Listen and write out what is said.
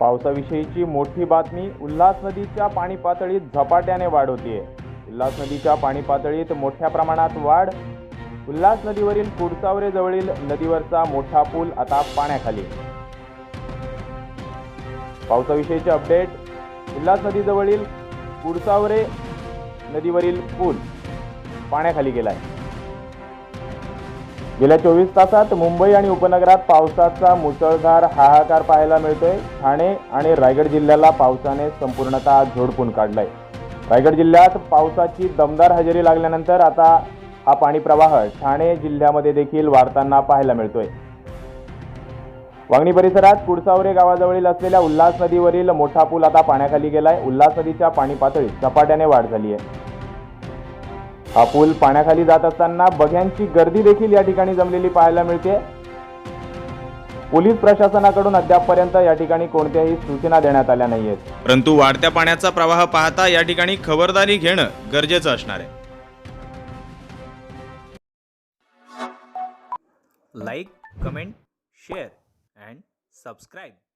पावसाविषयीची मोठी बातमी उल्हास नदीच्या पाणी पातळीत झपाट्याने वाढ होतीये. उल्हास नदीच्या पाणी पातळीत मोठ्या प्रमाणात वाढ. उल्हास नदीवरील कुडसावरे जवळील नदीवरचा मोठा पूल आता पाण्याखाली. पावसाविषयीचे अपडेट उल्हास नदीजवळील कुडसावरे नदीवरील पूल पाण्याखाली गेलाय. गेल्या चोवीस तासात मुंबई आणि उपनगरात पावसाचा मुसळधार हाहाकार पाहायला मिळतोय. ठाणे आणि रायगड जिल्ह्याला पावसाने संपूर्णतः झोडपून काढलाय. रायगड जिल्ह्यात पावसाची दमदार हजेरी लागल्यानंतर आता हा पाणी प्रवाह ठाणे जिल्ह्यामध्ये देखील वाढताना पाहायला मिळतोय. वांगणी परिसरात कुडसावरे गावाजवळील असलेल्या उल्हास नदीवरील मोठा पूल आता पाण्याखाली गेलाय. उल्हास नदीच्या पाणी पातळीत झपाट्याने वाढ झाली आहे. हा पूल पाण्याखाली जात असताना बघ्यांची गर्दी देखील या ठिकाणी जमलेली पाहायला मिळते. पोलीस प्रशासनाकडून अद्यापपर्यंत या ठिकाणी कोणत्याही सूचना देण्यात आल्या नाहीयेत. परंतु वाढत्या पाण्याचा प्रवाह पाहता या ठिकाणी खबरदारी घेणं गरजेचं असणार आहे. like, comment, share, and subscribe.